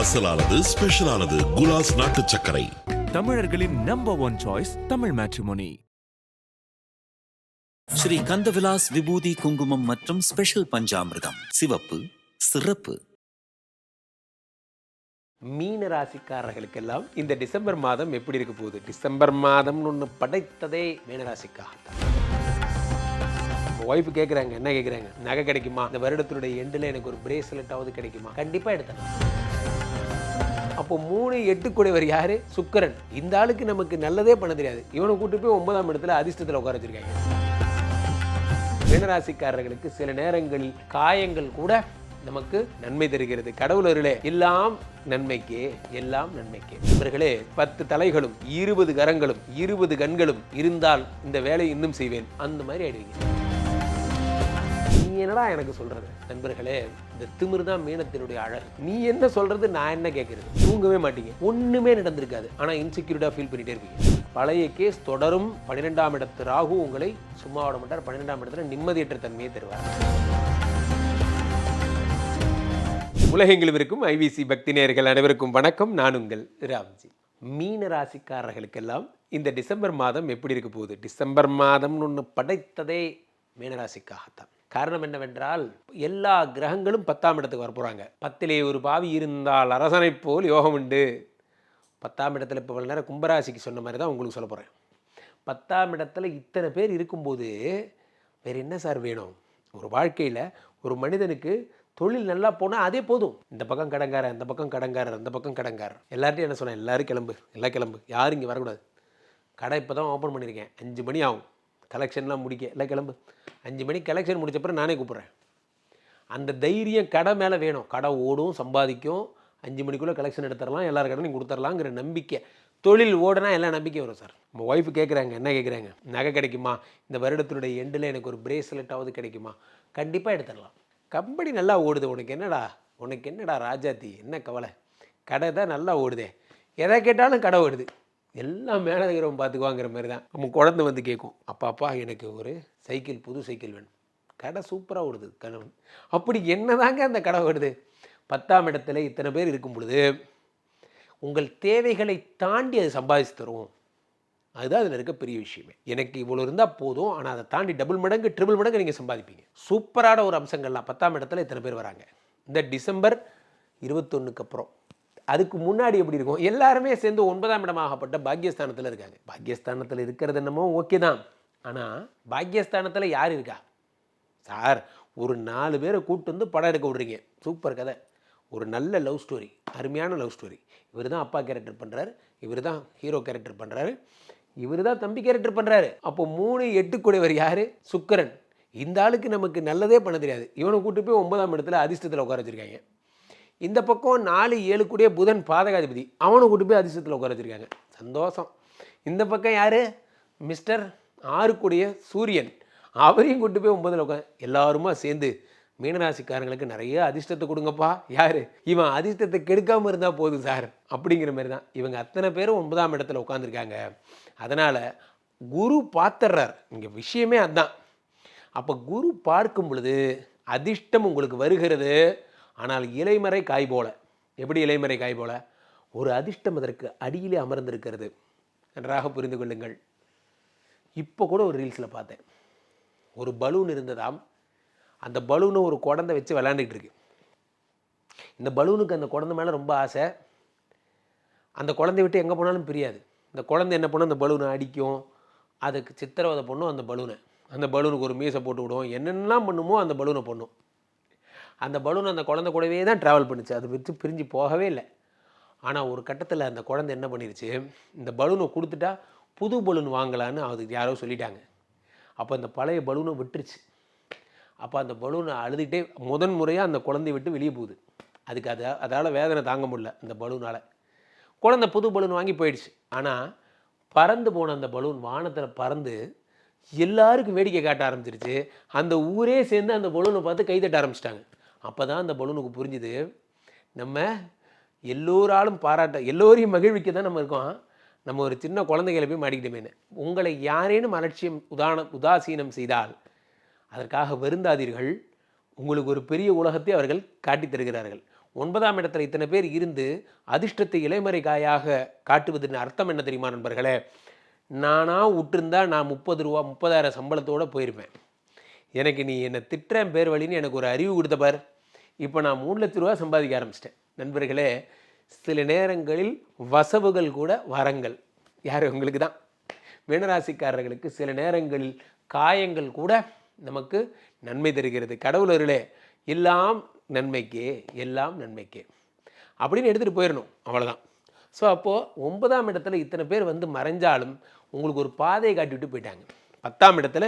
அசலானது ஸ்பெஷலானது குலாஸ் நாட்டு சர்க்கரை. தமிழர்களின் number one choice Tamil matrimony Shri Kandavilas விபூதி குங்குமம் மற்றும் ஸ்பெஷல் பஞ்சாமிர்தம். சிவப்பு சிறப்பு. மீன ராசிக்காரர்களுக்கெல்லாம் இந்த டிசம்பர் மாதம் எப்படி இருக்க போகுது? டிசம்பர் மாதம்னு ஒன்று படைத்ததே மீனராசிக்காகத்தான் ஒய்ஃப் கேட்குறாங்க என்ன கேட்குறாங்க நகை கிடைக்குமா? இந்த வருடத்தினுடைய எண்டில் எனக்கு ஒரு பிரேஸ்லெட்டாவது கிடைக்குமா? கண்டிப்பாக எடுத்துடலாம். அப்போ மூணு எட்டு கூடையவர் யாரு? சுக்கரன். இந்த ஆளுக்கு நமக்கு நல்லதே பண்ண தெரியாது. இவனை கூட்டு போய் ஒன்பதாம் இடத்துல அதிர்ஷ்டத்தில் உட்கார வச்சிருக்காங்க. மீனராசிக்காரர்களுக்கு சில நேரங்களில் காயங்கள் கூட நமக்கு நன்மை தருகிறது. கடவுள் அருளே எல்லாம் நன்மைக்கே எல்லாம் நன்மைக்கே. இவர்களே பத்து தலைகளும் இருபது கரங்களும் இருபது கண்களும் இருந்தால் இந்த வேலையை இன்னும் செய்வேன். அந்த மாதிரி ஆயிடுவீங்க. நீ என்னடா எனக்கு சொல்றது? நண்பர்களே இந்த திமிர் தான் மீனத்தினுடைய அழகு. நீ என்ன சொல்றது நான் என்ன கேட்கறது தூங்கவே மாட்டீங்க. ஒண்ணுமே நடந்திருக்காது. ஆனா இன்செக்யூரிட்டா ஃபீல் பண்ணிட்டே இருக்கீங்க பழைய கேஸ் தொடரும். பன்னிரெண்டாம் இடத்து ராகு உங்களை சும்மா விட மாட்டார். பன்னிரெண்டாம் இடத்துல நிம்மதியற்ற தன்மையை தருவார். உலகெங்கிலும் இருக்கும் ஐவிசி பக்தி நேயர்கள் அனைவருக்கும் வணக்கம். நான் உங்கள் ராம்ஜி. மீன ராசிக்காரர்களுக்கெல்லாம் இந்த டிசம்பர் மாதம் எப்படி இருக்க போகுது? டிசம்பர் மாதம்னு ஒன்று படைத்ததே மீனராசிக்காகத்தான் காரணம் என்னவென்றால் எல்லா கிரகங்களும் பத்தாம் இடத்துக்கு வரப்போகிறாங்க பத்திலே ஒரு பாவி இருந்தால் அரசனை போல் யோகம் உண்டு. பத்தாம் இடத்துல இப்போ நேரம் கும்பராசிக்கு சொன்ன மாதிரி தான் உங்களுக்கு சொல்ல போகிறேன் பத்தாம் இடத்துல இத்தனை பேர் இருக்கும்போது வேறு என்ன சார் வேணும்? ஒரு வாழ்க்கையில் ஒரு மனிதனுக்கு தொழில் நல்லா போனால் அதே போதும். இந்த பக்கம் கடங்காரர் இந்த பக்கம் கடங்காரர் இந்த பக்கம் கடங்காரர் எல்லார்ட்டையும் என்ன சொன்னேன்? எல்லோரும் கிளம்பு எல்லாம் கிளம்பு. யாரும் இங்கே வரக்கூடாது. கடை இப்போ தான் ஓப்பன் பண்ணியிருக்கேன். அஞ்சு மணி ஆகும். கலெக்ஷன்லாம் முடிக்க இல்லை கிளம்பு. அஞ்சு மணிக்கு கலெக்ஷன் முடிச்ச பிறகு நானே கூப்பிட்றேன். அந்த தைரியம் கடை மேலே வேணும். கடை ஓடும் சம்பாதிக்கும். அஞ்சு மணிக்குள்ளே கலெக்ஷன் எடுத்துடலாம் எல்லார் கடனையும் கொடுத்துர்லாங்கிற நம்பிக்கை. தொழில் ஓடுனா எல்லா நம்பிக்கை வரும் சார். நம்ம ஒய்ஃப் கேட்குறாங்க என்ன கேட்குறாங்க நகை கிடைக்குமா? இந்த வருடத்தினுடைய எண்டில் எனக்கு ஒரு பிரேஸ்லெட்டாவது கிடைக்குமா? கண்டிப்பாக எடுத்துடலாம். கம்பெனி நல்லா ஓடுது. உனக்கு என்னடா? உனக்கு என்னடா ராஜாத்தி? என்ன கவலை? கடை தான் நல்லா ஓடுதே. எதை கேட்டாலும் கடை ஓடுது. எல்லாம் மேலே பார்த்துக்குவாங்கிற மாதிரி தான். நம்ம குழந்தை வந்து கேட்கும் அப்பா அப்பா எனக்கு ஒரு சைக்கிள் புது சைக்கிள் வேணும். கடை சூப்பராக ஓடுது கணவன் அப்படி என்னதாங்க அந்த கடை ஓடுது பத்தாம் இடத்துல இத்தனை பேர் இருக்கும் பொழுது உங்கள் தேவைகளை தாண்டி அது சம்பாதிச்சு தரும் அதுதான் அதில் இருக்க பெரிய விஷயமே. எனக்கு இவ்வளோ இருந்தால் போதும் ஆனால் அதை தாண்டி டபுள் மடங்கு ட்ரிபிள் மடங்கு நீங்கள் சம்பாதிப்பீங்க. சூப்பரான ஒரு அம்சங்கள்லாம். பத்தாம் இடத்துல இத்தனை பேர் வராங்க. இந்த டிசம்பர் இருபத்தொன்னுக்கு அப்புறம். அதுக்கு முன்னாடி எப்படி இருக்கும்? எல்லாருமே சேர்ந்து ஒன்பதாம் இடமாகப்பட்ட பாக்கியஸ்தானத்தில் இருக்காங்க. பாக்கியஸ்தானத்தில் இருக்கிறது என்னமோ ஓகே தான். ஆனால் பாக்கியஸ்தானத்தில் யார் இருக்கா? சார் ஒரு நாலு பேரை கூட்டு வந்து படம் எடுக்க விடுறீங்க. சூப்பர் கதை. ஒரு நல்ல லவ் ஸ்டோரி அருமையான லவ் ஸ்டோரி இவர் தான் அப்பா கேரக்டர் பண்ணுறாரு இவர் தான் ஹீரோ கேரக்டர் பண்ணுறாரு இவர் தான் தம்பி கேரக்டர் பண்ணுறாரு அப்போ மூணு எட்டு கூடையவர் யார்? சுக்கரன். இந்த ஆளுக்கு நமக்கு நல்லதே பண்ண தெரியாது. இவனை கூட்டு போய் ஒன்பதாம் இடத்துல அதிர்ஷ்டத்தில் உட்கார வச்சிருக்காங்க. இந்த பக்கம் நாலு ஏழு கூடிய புதன் பாதகாதிபதி. அவனை கூட்டு போய் அதிசயத்தில் உட்கார வச்சிருக்காங்க. சந்தோஷம். இந்த பக்கம் யார்? மிஸ்டர் ஆறு கூடிய சூரியன். அவரையும் கூட்டு போய் ஒன்பதில் உட்காந்து எல்லாருமா சேர்ந்து மீனராசிக்காரங்களுக்கு நிறைய அதிர்ஷ்டத்தை கொடுங்கப்பா. யார்? இவன் அதிர்ஷ்டத்தை கெடுக்காமல் இருந்தால் போதும் சார். அப்படிங்கிற மாதிரி தான் இவங்க அத்தனை பேரும் ஒன்பதாம் இடத்துல உட்காந்துருக்காங்க அதனால் குரு பார்த்துடுறார் இங்கே விஷயமே அதுதான் அப்போ குரு பார்க்கும் பொழுது அதிர்ஷ்டம் உங்களுக்கு வருகிறது. ஆனால் இலைமறை காய் போல. எப்படி இலைமறை காய் போல? ஒரு அதிர்ஷ்டம் அதற்கு அடியிலே அமர்ந்திருக்கிறது நன்றாக புரிந்து கொள்ளுங்கள். இப்போ கூட ஒரு ரீல்ஸில் பார்த்தேன். ஒரு பலூன் இருந்ததாம். அந்த பலூனை ஒரு குழந்தை வச்சு விளாண்டுக்கிட்டு இருக்கு. இந்த பலூனுக்கு அந்த குழந்தை மேலே ரொம்ப ஆசை. அந்த குழந்தை விட்டு எங்கே போனாலும் பிரியாது. இந்த குழந்தை என்ன பண்ணும்? அந்த பலூனை அடிக்கும். அதுக்கு சித்திரவதை பண்ணும் அந்த பலூனை அந்த பலூனுக்கு ஒரு மீசை போட்டு விடும் என்னென்னலாம் பண்ணுமோ அந்த பலூனை பண்ணும். அந்த பலூன் அந்த குழந்தை கூடவே தான் ட்ராவல் பண்ணுச்சு. அது விட்டு பிரிஞ்சு போகவே இல்லை. ஆனால் ஒரு கட்டத்தில் அந்த குழந்தை என்ன பண்ணிருச்சு? இந்த பலூனை கொடுத்துட்டா புது பலூன் வாங்கலான்னு அதுக்கு யாரோ சொல்லிட்டாங்க. அப்போ அந்த பழைய பலூனை விட்டுருச்சு. அப்போ அந்த பலூனை அழுதுகிட்டே முதன் முறையாக அந்த குழந்தைய விட்டு வெளியே போகுது. அதுக்கு அது அதால் வேதனை தாங்க முடியல அந்த பலூனால். குழந்தை புது பலூன் வாங்கி போயிடுச்சு. ஆனால் பறந்து போன அந்த பலூன் வானத்தில் பறந்து எல்லாருக்கும் வேடிக்கை காட்ட ஆரம்பிச்சிருச்சு. அந்த ஊரே சேர்ந்து அந்த பலூனை பார்த்து கைதட்ட ஆரம்பிச்சிட்டாங்க. அப்போ தான் அந்த பலூனுக்கு புரிஞ்சுது. நம்ம எல்லோராலும் பாராட்ட எல்லோரையும் மகிழ்விக்க தான் நம்ம இருக்கோம். நம்ம ஒரு சின்ன குழந்தைகளை போய் மாட்டிக்கிட்டோமேனு உங்களை யாரேனும் அலட்சியம் உதான உதாசீனம் செய்தால் அதற்காக வருந்தாதீர்கள். உங்களுக்கு ஒரு பெரிய உலகத்தை அவர்கள் காட்டித் தருகிறார்கள். ஒன்பதாம் இடத்துல இத்தனை பேர் இருந்து அதிர்ஷ்டத்தை இளைமறை காயாக காட்டுவதன் அர்த்தம் என்ன தெரியுமா நண்பர்களே? நானாக விட்டுருந்தா நான் முப்பது ரூபா முப்பதாயிரம் சம்பளத்தோடு போயிருப்பேன். எனக்கு நீ என்னை திட்டுறேன் பேர் வழின்னு எனக்கு ஒரு அறிவு கொடுத்த பார். இப்போ நான் மூணு லட்ச ரூபா சம்பாதிக்க ஆரம்பிச்சிட்டேன். நண்பர்களே சில நேரங்களில் வசவுகள் கூட வரங்கள். யார்? உங்களுக்கு தான். மீனராசிக்காரர்களுக்கு சில நேரங்களில் காயங்கள் கூட நமக்கு நன்மை தருகிறது. கடவுளர்களே எல்லாம் நன்மைக்கே எல்லாம் நன்மைக்கே. அப்படின்னு எடுத்துகிட்டு போயிடணும் அவ்வளோதான் ஸோ அப்போது ஒன்பதாம் இடத்துல இத்தனை பேர் வந்து மறைஞ்சாலும் உங்களுக்கு ஒரு பாதையை காட்டிவிட்டு போயிட்டாங்க. பத்தாம் இடத்துல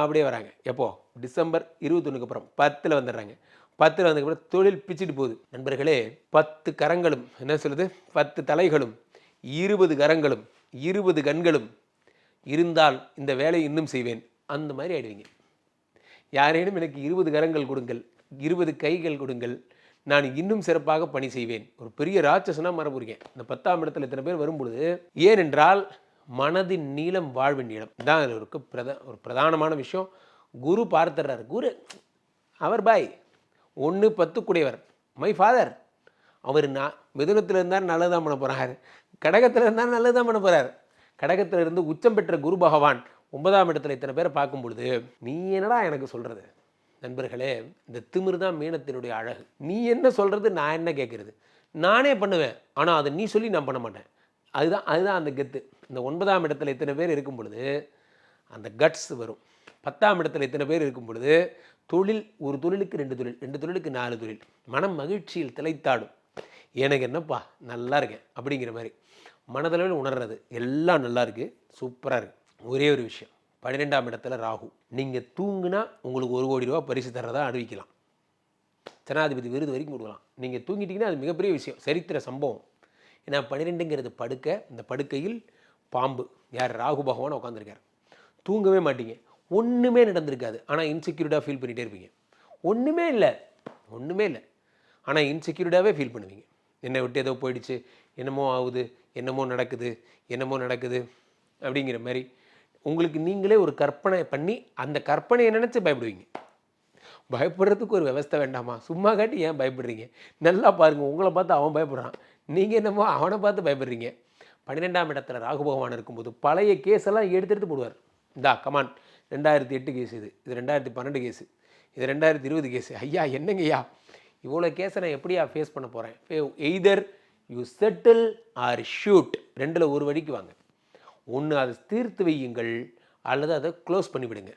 அப்படியே வராங்க. எப்போது டிசம்பர் இருபத்தொன்னுக்கு அப்புறம் பத்தில் வந்துடுறாங்க. பத்தில் வந்ததுக்கப்புறம் தொழில் பிச்சுட்டு போகுது. நண்பர்களே பத்து கரங்களும் என்ன சொல்லுது பத்து தலைகளும் இருபது கரங்களும் இருபது கண்களும் இருந்தால் இந்த வேலையை இன்னும் செய்வேன். அந்த மாதிரி ஆயிடுவீங்க. யாரேனும் எனக்கு இருபது கரங்கள் கொடுங்கள் இருபது கைகள் கொடுங்கள் நான் இன்னும் சிறப்பாக பணி செய்வேன். ஒரு பெரிய ராட்சசனாக மரபுறீங்க இந்த பத்தாம் இடத்துல இத்தனை பேர் வரும்பொழுது ஏனென்றால் மனதின் நீளம் வாழ்வின் நீளம். தான் அதில் இருக்க பிரத ஒரு பிரதானமான விஷயம். குரு பார்த்துடுறாரு. குரு அவர் பாய். ஒன்று பத்துக்குடையவர். மை ஃபாதர் அவர் நான் மிதுனத்தில் இருந்தால் நல்லது தான் பண்ண போகிறார் கடகத்தில் இருந்தால் நல்லது தான் பண்ண போகிறார் கடகத்தில் இருந்து உச்சம் பெற்ற குரு பகவான் ஒன்பதாம் இடத்துல இத்தனை பேரை பார்க்கும் பொழுது நீ என்னடா எனக்கு சொல்கிறது நண்பர்களே இந்த திமிர் தான் மீனத்தினுடைய அழகு. நீ என்ன சொல்கிறது நான் என்ன கேட்குறது நானே பண்ணுவேன். ஆனால் அதை நீ சொல்லி நான் பண்ண மாட்டேன். அதுதான் அதுதான் அந்த கெத்து. இந்த ஒன்பதாம் இடத்துல இத்தனை பேர் இருக்கும் பொழுது அந்த கட்ஸ் வரும். பத்தாம் இடத்துல இத்தனை பேர் இருக்கும் பொழுது தொழில் ஒரு தொழிலுக்கு ரெண்டு தொழில் ரெண்டு தொழிலுக்கு நாலு தொழில். மனம் மகிழ்ச்சியில் திளைத்தாடும். எனக்கு என்னப்பா நல்லா இருக்கேன் அப்படிங்கிற மாதிரி. மனதளவில் உணர்றது எல்லாம் நல்லா இருக்குது சூப்பராக இருக்குது ஒரே ஒரு விஷயம் பன்னிரெண்டாம் இடத்துல ராகு. நீங்கள் தூங்குனா உங்களுக்கு ஒரு கோடி ரூபா பரிசு தர்றதா அறிவிக்கலாம் ஜனாதிபதி விருது வரைக்கும் கொடுக்கலாம். நீங்கள் தூங்கிட்டீங்கன்னா அது மிகப்பெரிய விஷயம் சரித்திர சம்பவம். ஏன்னா பன்னிரெண்டுங்கிறது படுக்கை இந்த படுக்கையில் பாம்பு. யார்? ராகு பகவான் உட்காந்துருக்கார் தூங்கவே மாட்டீங்க. ஒன்றுமே நடந்திருக்காது. ஆனால் இன்செக்யூரிட்டாக ஃபீல் பண்ணிகிட்டே இருப்பீங்க. ஒன்றுமே இல்லை. ஒன்றுமே இல்லை. ஆனால் இன்செக்யூரிட்டாகவே ஃபீல் பண்ணுவீங்க. என்னை விட்டு ஏதோ போயிடுச்சு. என்னமோ ஆகுது. என்னமோ நடக்குது. என்னமோ நடக்குது. அப்படிங்கிற மாதிரி உங்களுக்கு நீங்களே ஒரு கற்பனை பண்ணி அந்த கற்பனையை நினச்சி பயப்படுவீங்க. பயப்படுறதுக்கு ஒரு விவஸ்தை வேண்டாமா? சும்மா காட்டி ஏன் பயப்படுறீங்க? நல்லா பாருங்கள் உங்களை பார்த்து அவன் பயப்படுறான். நீங்கள் என்னமோ அவனை பார்த்து பயப்படுறீங்க. பன்னிரெண்டாம் இடத்துல ராகு பகவான் இருக்கும்போது பழைய கேஸெல்லாம் எடுத்து எடுத்து போடுவார். இந்தா கமான் ரெண்டாயிரத்தி எட்டு கேஸ் இது. இது ரெண்டாயிரத்தி பன்னெண்டு கேஸு இது ரெண்டாயிரத்தி இருபது கேஸு ஐயா என்னங்கய்யா இவ்வளோ கேஸை நான் எப்படியா ஃபேஸ் பண்ண போகிறேன் either you settle or shoot ரெண்டில் ஒரு வழிக்கு வாங்க. ஒன்று அதை தீர்த்து வையுங்கள் அல்லது அதை க்ளோஸ் பண்ணிவிடுங்க.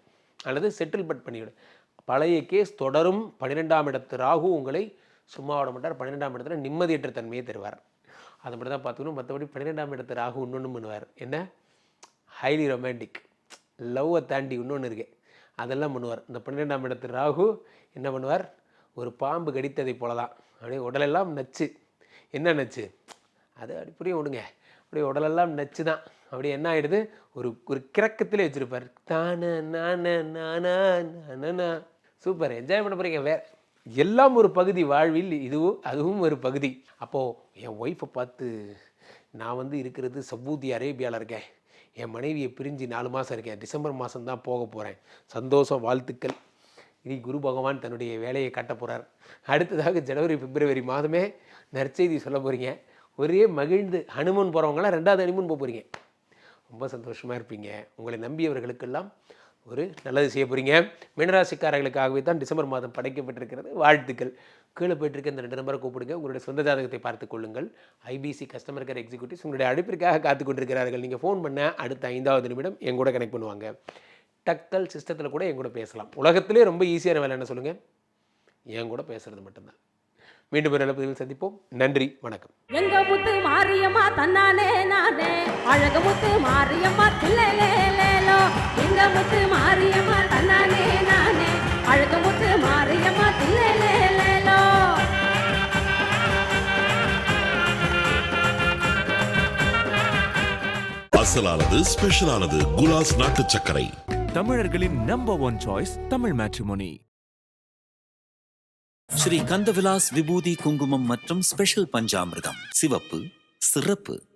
அல்லது செட்டில்மெண்ட் பண்ணிவிடுங்க பழைய கேஸ் தொடரும். பன்னிரெண்டாம் இடத்து ராகு உங்களை சும்மா விட மாட்டார். பன்னிரெண்டாம் இடத்துல நிம்மதியற்ற தன்மையை தருவார். அதை மட்டும் தான் பார்த்துக்கணும். மற்றபடி பன்னிரெண்டாம் இடத்து ராகு இன்னொன்று பண்ணுவார் என்ன? ஹைலி ரொமான்டிக் லவ்வை தாண்டி இன்னொன்று இருக்கு. அதெல்லாம் பண்ணுவார். இந்த பன்னிரெண்டாம் இடத்து ராகு என்ன பண்ணுவார்? ஒரு பாம்பு கடித்ததை போல தான் அப்படியே உடலெல்லாம் நச்சு. என்ன நச்சு? அது அப்படியே விடுங்க அப்படியே உடலெல்லாம் நச்சு தான் அப்படியே என்ன ஆகிடுது ஒரு ஒரு கிரக்கத்திலே வச்சுருப்பார். தான நான நானா நானா. சூப்பர். என்ஜாய் பண்ண போகிறீங்க வேறு. எல்லாம் ஒரு பகுதி வாழ்வில் இதுவும் அதுவும் ஒரு பகுதி. அப்போது என் ஒய்ஃபை பார்த்து நான் வந்து இருக்கிறது சபூதி அரேபியாவில் இருக்கேன். என் மனைவியை பிரிஞ்சு நாலு மாதம் இருக்கேன். டிசம்பர் மாதம் தான் போக போகிறேன் சந்தோஷம் வாழ்த்துக்கள். இனி குரு பகவான் தன்னுடைய வேலையை காட்ட போகிறார் அடுத்ததாக ஜனவரி பிப்ரவரி மாதமே நற்செய்தி சொல்ல போகிறீங்க ஒரே மகிழ்ந்து ஹனுமன் போகிறவங்களாம் ரெண்டாவது ஹனிமூன் போக போகிறீங்க ரொம்ப சந்தோஷமாக இருப்பீங்க. உங்களை நம்பியவர்களுக்கெல்லாம் ஒரு நல்லது செய்ய போகிறீங்க மீனராசிக்காரர்களுக்காகவே தான் டிசம்பர் மாதம் படைக்கப்பட்டிருக்கிறது. வாழ்த்துக்கள். கீழே போயிட்டுருக்க இந்த ரெண்டு நம்பரை கூப்பிடுங்க. உங்களுடைய சொந்த ஜாதகத்தை பார்த்து கொள்ளுங்கள். ஐபிசி கஸ்டமர் கேர் எக்ஸிக்யூட்டிவ்ஸ் உங்களுடைய அழைப்பிற்காக காத்து கொண்டிருக்கிறார்கள். நீங்கள் ஃபோன் பண்ண அடுத்த ஐந்தாவது நிமிடம் என் கூட கனெக்ட் பண்ணுவாங்க. டக்கல் சிஸ்டத்தில் கூட என் கூட பேசலாம். உலகத்திலே ரொம்ப ஈஸியான வேலை என்ன சொல்லுங்கள் என் கூட பேசுறது மட்டும்தான். மீண்டும் ஒரு நல்ல சந்திப்போம். நன்றி. வணக்கம். எங்க முத்து மாரியம்மா தன்னானே நானே. அழக முத்து மாரியம்மா தில்லேலேலேலோ எங்க முத்து மாரியம்மா தன்னானே நானே. அழக முத்து மாரியம்மா தில்லேலே அசலானது ஸ்பெஷலானது குலாஸ் நாட்டு சர்க்கரை. தமிழர்களின் number one choice Tamil matrimony Shri Kandavilas விபூதி குங்குமம் மற்றும் ஸ்பெஷல் பஞ்சாமிர்தம். சிவப்பு சிறப்பு.